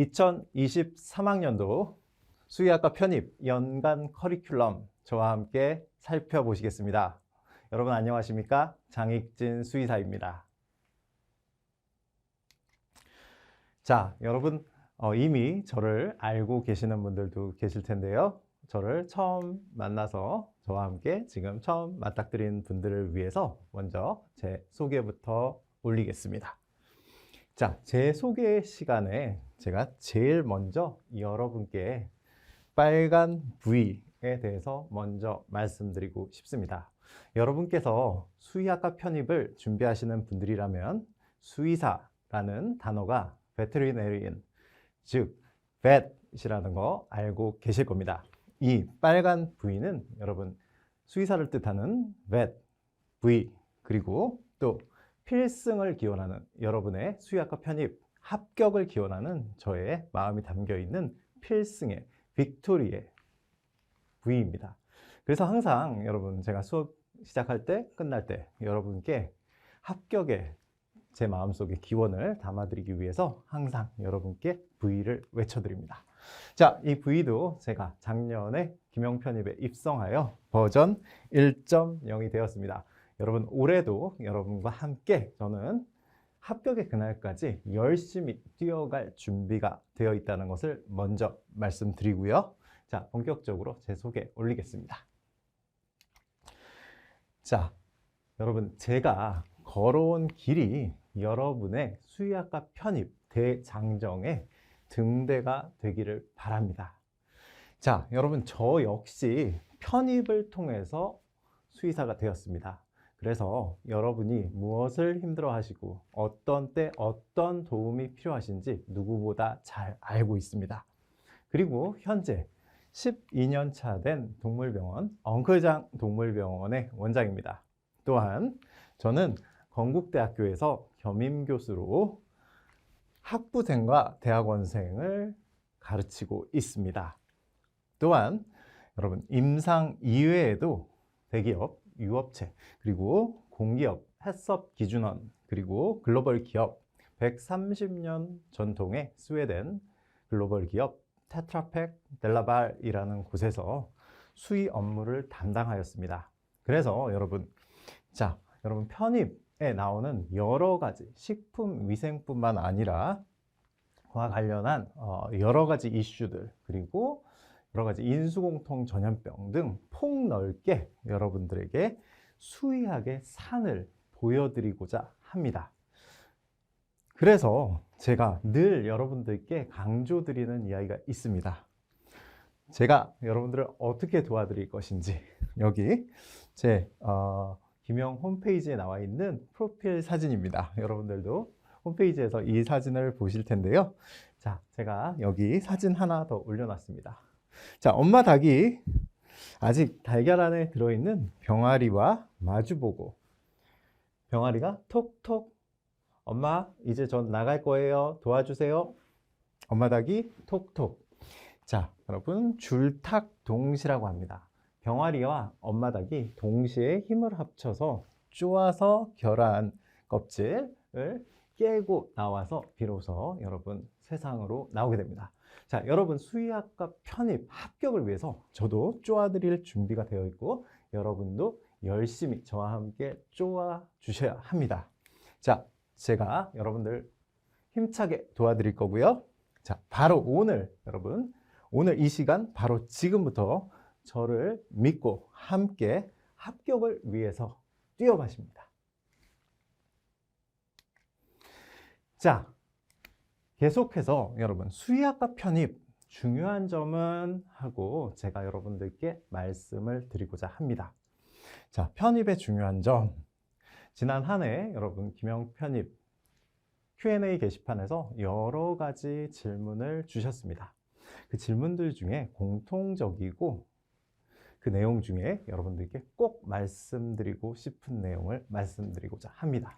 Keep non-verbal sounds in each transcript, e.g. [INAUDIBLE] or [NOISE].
2023학년도 수의학과 편입 연간 커리큘럼 저와 함께 살펴보시겠습니다. 여러분 안녕하십니까? 장익진 수의사입니다. 자, 여러분 어, 이미 저를 알고 계시는 분들도 계실 텐데요. 저를 처음 만나서 저와 함께 지금 처음 맞닥뜨린 분들을 위해서 먼저 제 소개부터 올리겠습니다. 자, 제 소개 시간에 제가 제일 먼저 여러분께 빨간 V에 대해서 먼저 말씀드리고 싶습니다. 여러분께서 수의학과 편입을 준비하시는 분들이라면 수의사라는 단어가 veterinarian, 즉 vet이라는 거 알고 계실 겁니다. 이 빨간 V는 여러분 수의사를 뜻하는 vet, V 그리고 또 필승을 기원하는 여러분의 수의학과 편입 합격을 기원하는 저의 마음이 담겨 있는 필승의 빅토리의 V입니다. 그래서 항상 여러분 제가 수업 시작할 때 끝날 때 여러분께 합격의 제 마음속에 기원을 담아드리기 위해서 항상 여러분께 V를 외쳐드립니다. 자, 이 V도 제가 작년에 김영편입에 입성하여 버전 1.0이 되었습니다. 여러분 올해도 여러분과 함께 저는 합격의 그날까지 열심히 뛰어갈 준비가 되어 있다는 것을 먼저 말씀드리고요. 자, 본격적으로 제 소개 올리겠습니다. 자, 여러분 제가 걸어온 길이 여러분의 수의학과 편입 대장정의 등대가 되기를 바랍니다. 자, 여러분 저 역시 편입을 통해서 수의사가 되었습니다. 그래서 여러분이 무엇을 힘들어 하시고 어떤 때 어떤 도움이 필요하신지 누구보다 잘 알고 있습니다. 그리고 현재 12년 차 된 동물병원 엉클장 동물병원의 원장입니다. 또한 저는 건국대학교에서 겸임 교수로 학부생과 대학원생을 가르치고 있습니다. 또한 여러분 임상 이외에도 대기업, 유업체, 그리고 공기업, 햇섭 기준원, 그리고 글로벌 기업 130년 전통의 스웨덴 글로벌 기업 테트라팩 델라발이라는 곳에서 수의 업무를 담당하였습니다. 그래서 여러분, 자, 여러분 편입에 나오는 여러 가지 식품 위생뿐만 아니라 과 관련한 어, 여러 가지 이슈들 그리고 여러 가지 인수공통 전염병 등 폭넓게 여러분들에게 수의학의 산을 보여드리고자 합니다. 그래서 제가 늘 여러분들께 강조드리는 이야기가 있습니다. 제가 여러분들을 어떻게 도와드릴 것인지 여기 제 어, 김영 홈페이지에 나와 있는 프로필 사진입니다. 여러분들도 홈페이지에서 이 사진을 보실 텐데요. 자, 제가 여기 사진 하나 더 올려놨습니다. 자, 엄마 닭이 아직 달걀 안에 들어있는 병아리와 마주보고 병아리가 톡톡 엄마 이제 전 나갈 거예요. 도와주세요. 엄마 닭이 톡톡. 자 여러분 줄탁 동시라고 합니다. 병아리와 엄마 닭이 동시에 힘을 합쳐서 쪼아서 결한 껍질을 깨고 나와서 비로소 여러분 세상으로 나오게 됩니다 자 여러분 수의학과 편입 합격을 위해서 저도 쪼아드릴 준비가 되어 있고 여러분도 열심히 저와 함께 쪼아 주셔야 합니다 자 제가 여러분들 힘차게 도와드릴 거고요. 자, 바로 오늘 여러분, 오늘 이 시간 바로 지금부터 저를 믿고 함께 합격을 위해서 뛰어가십니다. 자, 계속해서 여러분 수의학과 편입 중요한 점은 하고 제가 여러분들께 말씀을 드리고자 합니다. 자, 편입의 중요한 점 지난 한 해 여러분 김영 편입 Q&A 게시판에서 여러 가지 질문을 주셨습니다. 그 질문들 중에 공통적이고 그 내용 중에 여러분들께 꼭 말씀드리고 싶은 내용을 말씀드리고자 합니다.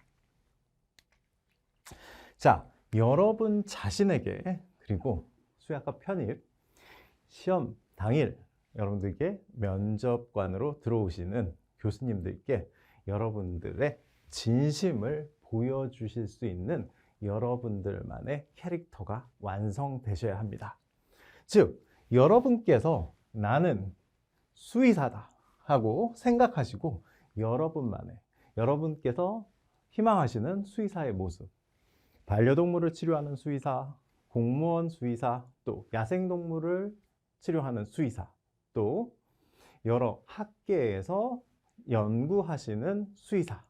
자, 여러분 자신에게 그리고 수약과 편입 시험 당일 여러분들께 면접관으로 들어오시는 교수님들께 여러분들의 진심을 보여주실 수 있는 여러분들만의 캐릭터가 완성되셔야 합니다. 즉, 여러분께서 나는 수의사다 하고 생각하시고 여러분만의, 여러분께서 희망하시는 수의사의 모습, 반려동물을 치료하는 수의사, 공무원 수의사, 또 야생동물을 치료하는 수의사, 또 여러 학계에서 연구하시는 수의사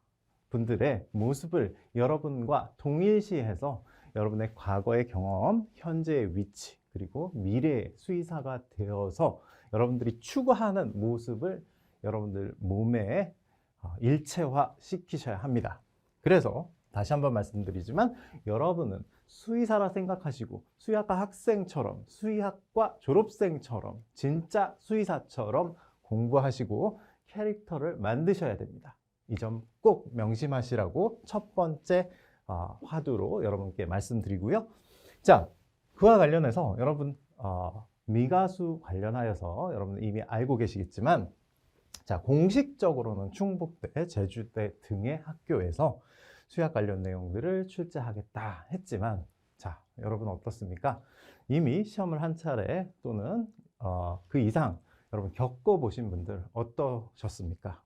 분들의 모습을 여러분과 동일시해서 여러분의 과거의 경험, 현재의 위치, 그리고 미래의 수의사가 되어서 여러분들이 추구하는 모습을 여러분들 몸에 어, 일체화 시키셔야 합니다. 그래서 다시 한번 말씀드리지만 여러분은 수의사라 생각하시고 수의학과 학생처럼 수의학과 졸업생처럼 진짜 수의사처럼 공부하시고 캐릭터를 만드셔야 됩니다. 이 점 꼭 명심하시라고 첫 번째 어, 화두로 여러분께 말씀드리고요. 자, 그와 관련해서 여러분 어, 미가수 관련하여서 여러분 이미 알고 계시겠지만 자 공식적으로는 충북대, 제주대 등의 학교에서 수학 관련 내용들을 출제하겠다 했지만 자 여러분 어떻습니까? 이미 시험을 한 차례 또는 어, 그 이상 여러분 겪어보신 분들 어떠셨습니까?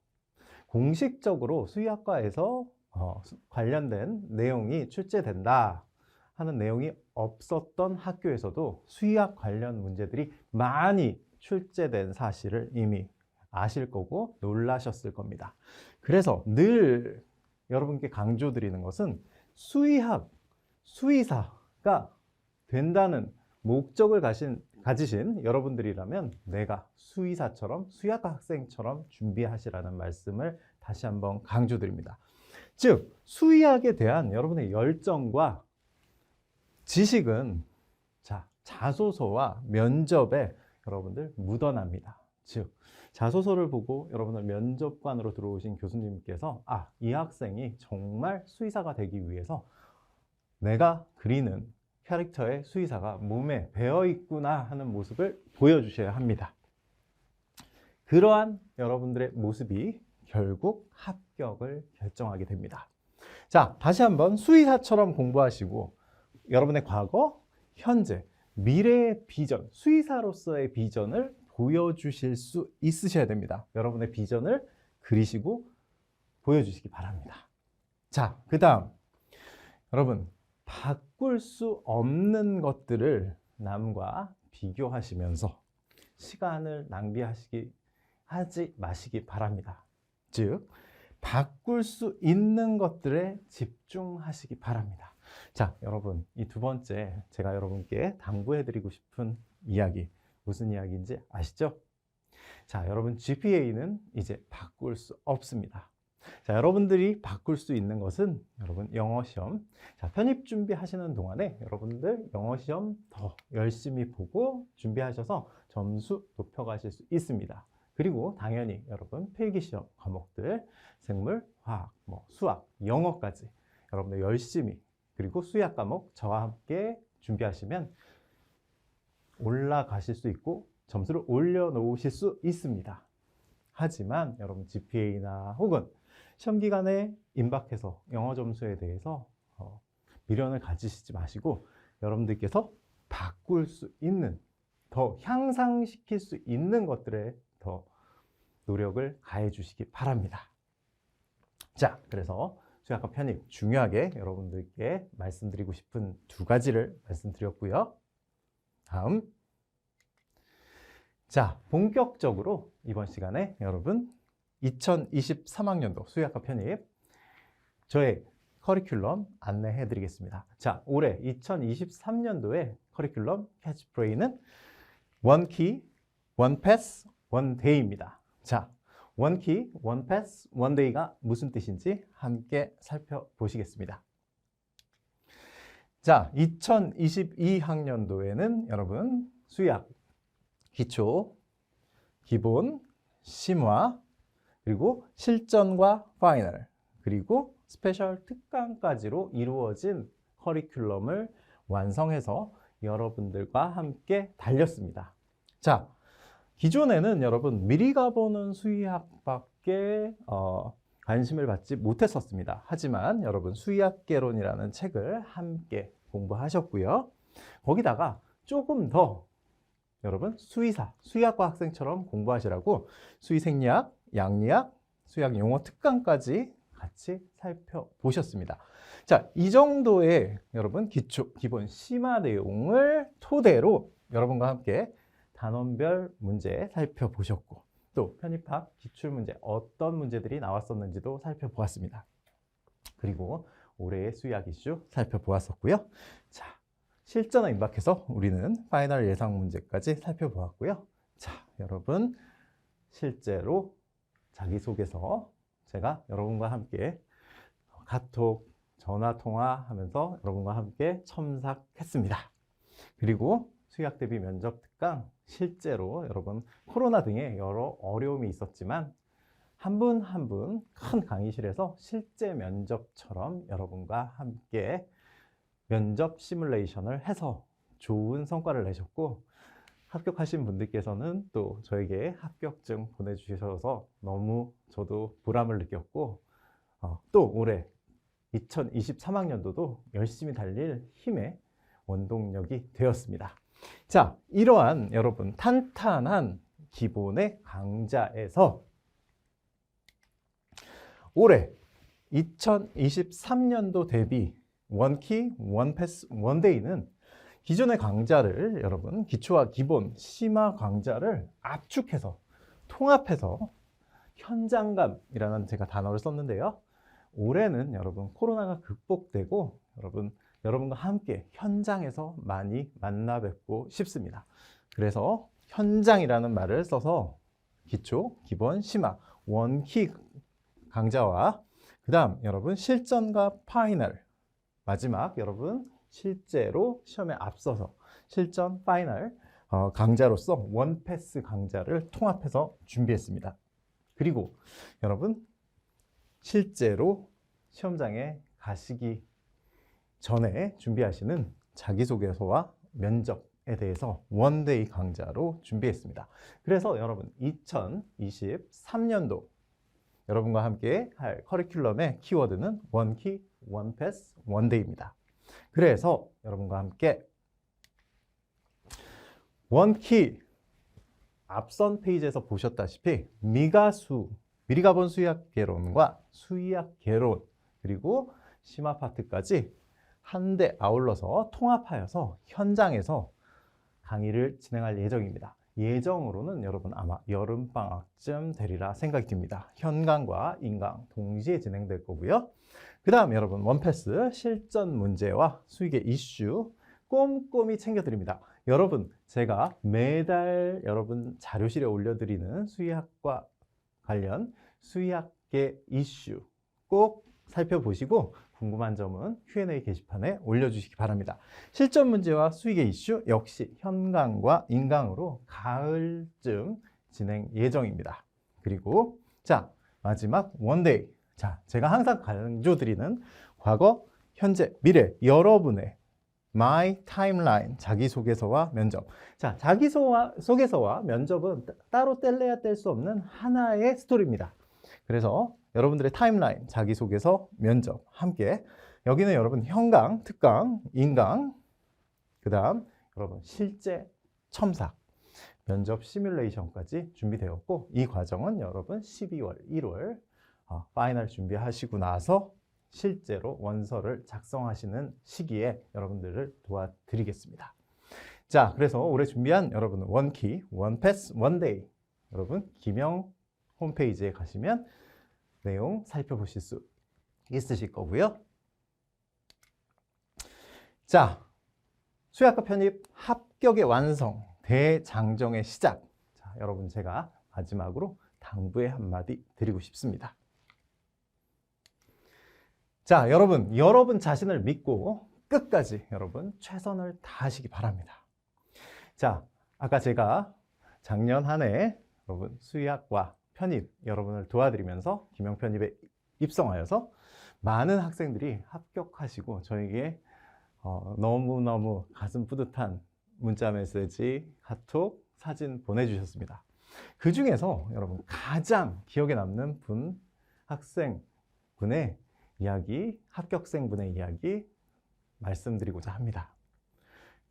공식적으로 수의학과에서 어, 수- 관련된 내용이 출제된다 하는 내용이 없었던 학교에서도 수의학 관련 문제들이 많이 출제된 사실을 이미 아실 거고 놀라셨을 겁니다. 그래서 늘 여러분께 강조드리는 것은 수의학, 수의사가 된다는 목적을 가신, 가지신 여러분들이라면 내가 수의사처럼 수의학과 학생처럼 준비하시라는 말씀을 다시 한번 강조드립니다. 즉, 수의학에 대한 여러분의 열정과 지식은 자, 자소서와 면접에 여러분들 묻어납니다. 즉, 자소서를 보고 여러분들 면접관으로 들어오신 교수님께서 아, 이 학생이 정말 수의사가 되기 위해서 내가 그리는 캐릭터의 수의사가 몸에 배어 있구나 하는 모습을 보여주셔야 합니다. 그러한 여러분들의 모습이 결국 합격을 결정하게 됩니다. 자, 다시 한번 수의사처럼 공부하시고 여러분의 과거, 현재, 미래의 비전, 수의사로서의 비전을 보여주실 수 있으셔야 됩니다. 여러분의 비전을 그리시고 보여주시기 바랍니다. 자, 그 다음, 여러분, 바꿀 수 없는 것들을 남과 비교하시면서 시간을 낭비하시기, 하지 마시기 바랍니다. 즉, 바꿀 수 있는 것들에 집중하시기 바랍니다. 자, 여러분, 이 두 번째 제가 여러분께 당부해 드리고 싶은 이야기, 무슨 이야기인지 아시죠? 자, 여러분, GPA는 이제 바꿀 수 없습니다. 자, 여러분들이 바꿀 수 있는 것은 여러분 영어 시험. 자, 편입 준비하시는 동안에 여러분들 영어 시험 더 열심히 보고 준비하셔서 점수 높여 가실 수 있습니다. 그리고 당연히 여러분 필기 시험 과목들 생물, 화학, 뭐 수학, 영어까지 여러분들 열심히 그리고 수학 과목 저와 함께 준비하시면 올라가실 수 있고 점수를 올려놓으실 수 있습니다. 하지만 여러분 GPA나 혹은 시험 기간에 임박해서 영어 점수에 대해서 어, 미련을 가지시지 마시고 여러분들께서 바꿀 수 있는 더 향상시킬 수 있는 것들에 더 노력을 가해 주시기 바랍니다. 자, 그래서 수학과 편입 중요하게 여러분들께 말씀드리고 싶은 두 가지를 말씀드렸고요. 다음. 자, 본격적으로 이번 시간에 여러분 2023학년도 수학과 편입 저의 커리큘럼 안내해 드리겠습니다. 자, 올해 2023년도의 커리큘럼 캐치프레이는 원 키, 원 패스, 원 데이입니다. 자, 원 키, 원 패스, 원 데이가 무슨 뜻인지 함께 살펴보시겠습니다. 자, 2022학년도에는 여러분 수학, 기초, 기본, 심화, 그리고 실전과 파이널, 그리고 스페셜 특강까지로 이루어진 커리큘럼을 완성해서 여러분들과 함께 달렸습니다. 자, 기존에는 여러분 미리 가보는 수의학밖에 어, 관심을 받지 못했었습니다. 하지만 여러분 수의학개론이라는 책을 함께 공부하셨고요. 거기다가 조금 더 여러분 수의사, 수의학과 학생처럼 공부하시라고 수의생리학, 양리학, 수의학 용어 특강까지 같이 살펴보셨습니다. 자, 이 정도의 여러분 기초, 기본 심화 내용을 토대로 여러분과 함께 단원별 문제 살펴보셨고 또 편입학 기출 문제 어떤 문제들이 나왔었는지도 살펴보았습니다. 그리고 올해의 수의학 이슈 살펴보았었고요. 자, 실전에 임박해서 우리는 파이널 예상 문제까지 살펴보았고요. 자, 여러분 실제로 자기소개서 제가 여러분과 함께 카톡, 전화 통화 하면서 여러분과 함께 첨삭했습니다. 그리고 수의학 대비 면접 특강 실제로 여러분 코로나 등의 여러 어려움이 있었지만 한 분 한 분 큰 강의실에서 실제 면접처럼 여러분과 함께 면접 시뮬레이션을 해서 좋은 성과를 내셨고 합격하신 분들께서는 또 저에게 합격증 보내주셔서 너무 저도 보람을 느꼈고 어, 또 올해 2023학년도도 열심히 달릴 힘의 원동력이 되었습니다. 자, 이러한 여러분 탄탄한 기본의 강좌에서 올해 2023년도 대비 원키, 원패스, 원데이는 기존의 강좌를 여러분 기초와 기본, 심화 강좌를 압축해서 통합해서 현장감이라는 제가 단어를 썼는데요. 올해는 여러분 코로나가 극복되고 여러분 여러분과 함께 현장에서 많이 만나 뵙고 싶습니다. 그래서 현장이라는 말을 써서 기초, 기본, 심화, 원키 강좌와 그 다음 여러분 실전과 파이널 마지막 여러분 실제로 시험에 앞서서 실전 파이널 어, 강좌로서 원패스 강좌를 통합해서 준비했습니다. 그리고 여러분 실제로 시험장에 가시기 전에 준비하시는 자기소개서와 면접에 대해서 원데이 강좌로 준비했습니다. 그래서 여러분 2023년도 여러분과 함께 할 커리큘럼의 키워드는 원키, 원패스, 원데이입니다. 그래서 여러분과 함께 원키 앞선 페이지에서 보셨다시피 미가수, 미리 가본 수의학 개론과 수의학 개론 그리고 심화 파트까지 한데 아울러서 통합하여서 현장에서 강의를 진행할 예정입니다. 예정으로는 여러분 아마 여름방학쯤 되리라 생각이 듭니다. 현강과 인강 동시에 진행될 거고요. 그 다음 여러분 원패스 실전 문제와 수익의 이슈 꼼꼼히 챙겨드립니다. 여러분 제가 매달 여러분 자료실에 올려드리는 수의학과 관련 수의학계 이슈 꼭 살펴보시고 궁금한 점은 Q&A 게시판에 올려주시기 바랍니다. 실전 문제와 수익의 이슈 역시 현강과 인강으로 가을쯤 진행 예정입니다. 그리고 자 마지막 원데이 자 제가 항상 강조드리는 과거, 현재, 미래 여러분의 My Timeline 자기소개서와 면접 자 자기소개서와 면접은 따로 뗄래야 뗄 수 없는 하나의 스토리입니다. 그래서 여러분들의 타임라인, 자기소개서, 면접 함께 여기는 여러분 현강, 특강, 인강 그 다음 여러분 실제 첨삭 면접 시뮬레이션까지 준비되었고 이 과정은 여러분 12월, 1월 어, 파이널 준비하시고 나서 실제로 원서를 작성하시는 시기에 여러분들을 도와드리겠습니다. 자, 그래서 올해 준비한 여러분 원키, 원패스, 원데이 여러분 김영 홈페이지에 가시면 내용 살펴보실 수 있으실 거고요. 자, 수학과 편입 합격의 완성, 대장정의 시작. 자, 여러분 제가 마지막으로 당부의 한마디 드리고 싶습니다. 자, 여러분, 여러분 자신을 믿고 끝까지 여러분 최선을 다하시기 바랍니다. 자, 아까 제가 작년 한 해 여러분 수의학과 편입 여러분을 도와드리면서 김영 편입에 입성하여서 많은 학생들이 합격하시고 저에게 어, 너무너무 가슴 뿌듯한 문자 메시지, 카톡, 사진 보내주셨습니다. 그 중에서 여러분 가장 기억에 남는 분 학생분의 이야기, 합격생분의 이야기 말씀드리고자 합니다.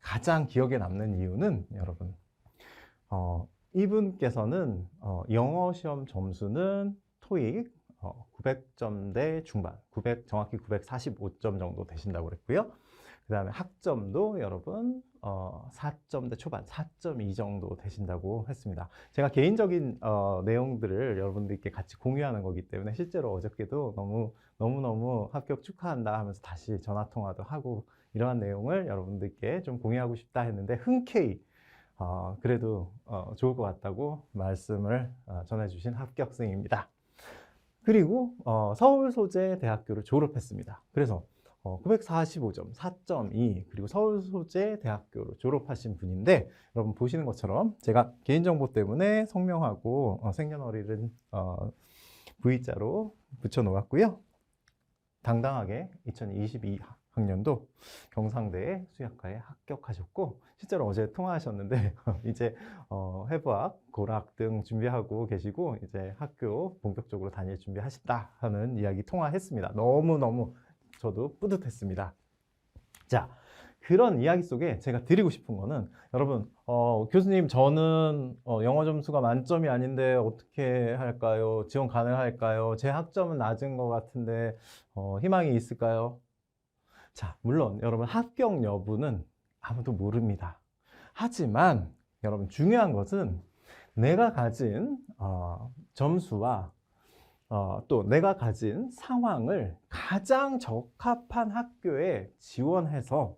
가장 기억에 남는 이유는 여러분, 어, 이분께서는 어, 영어 시험 점수는 토익 어, 900점대 중반, 900 정확히 945점 정도 되신다고 그랬고요. 그 다음에 학점도 여러분 어, 4점대 초반, 4.2 정도 되신다고 했습니다. 제가 개인적인 어, 내용들을 여러분들께 같이 공유하는 거기 때문에 실제로 어저께도 너무 너무 너무 합격 축하한다 하면서 다시 전화 통화도 하고 이러한 내용을 여러분들께 좀 공유하고 싶다 했는데 흔쾌히 어, 그래도 어, 좋을 것 같다고 말씀을 어, 전해주신 합격생입니다. 그리고 어, 서울 소재 대학교를 졸업했습니다. 그래서 어, 945점, 4.2 그리고 서울 소재 대학교를 졸업하신 분인데 여러분 보시는 것처럼 제가 개인정보 때문에 성명하고 어, 생년월일은 어, V자로 붙여놓았고요. 당당하게 2022 학년도 경상대에 수학과에 합격하셨고 실제로 어제 통화하셨는데 [LAUGHS] 이제 어, 해부학, 고락 등 준비하고 계시고 이제 학교 본격적으로 다닐 준비하신다 하는 이야기 통화했습니다. 너무 너무 저도 뿌듯했습니다. 자, 그런 이야기 속에 제가 드리고 싶은 거는 여러분, 어, 교수님 저는 어, 영어 점수가 만점이 아닌데 어떻게 할까요? 지원 가능할까요? 제 학점은 낮은 것 같은데 어, 희망이 있을까요? 자, 물론 여러분 합격 여부는 아무도 모릅니다. 하지만 여러분 중요한 것은 내가 가진 어, 점수와 어, 또 내가 가진 상황을 가장 적합한 학교에 지원해서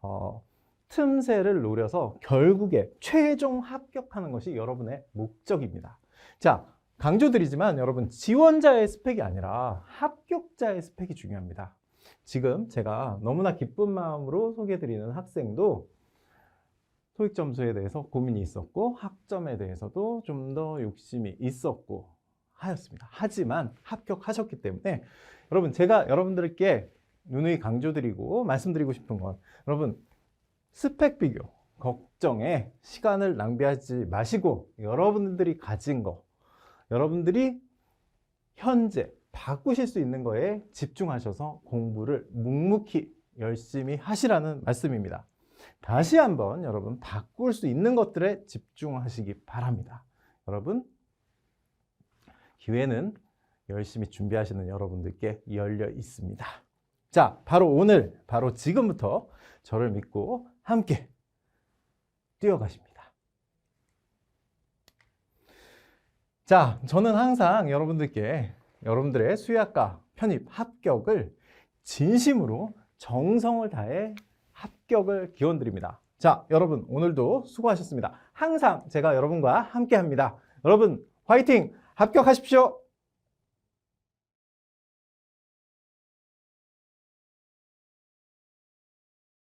어, 틈새를 노려서 결국에 최종 합격하는 것이 여러분의 목적입니다. 자, 강조드리지만 여러분 지원자의 스펙이 아니라 합격자의 스펙이 중요합니다. 지금 제가 너무나 기쁜 마음으로 소개드리는 학생도 토익 점수에 대해서 고민이 있었고 학점에 대해서도 좀 더 욕심이 있었고 하였습니다. 하지만 합격하셨기 때문에 여러분 제가 여러분들께 누누이 강조드리고 말씀드리고 싶은 건 여러분 스펙 비교 걱정에 시간을 낭비하지 마시고 여러분들이 가진 거 여러분들이 현재 바꾸실 수 있는 거에 집중하셔서 공부를 묵묵히 열심히 하시라는 말씀입니다. 다시 한번 여러분 바꿀 수 있는 것들에 집중하시기 바랍니다. 여러분 기회는 열심히 준비하시는 여러분들께 열려 있습니다. 자, 바로 오늘, 바로 지금부터 저를 믿고 함께 뛰어가십니다. 자, 저는 항상 여러분들께 여러분들의 수의학과 편입 합격을 진심으로 정성을 다해 합격을 기원 드립니다. 자, 여러분 오늘도 수고하셨습니다. 항상 제가 여러분과 함께 합니다. 여러분 화이팅! 합격하십시오.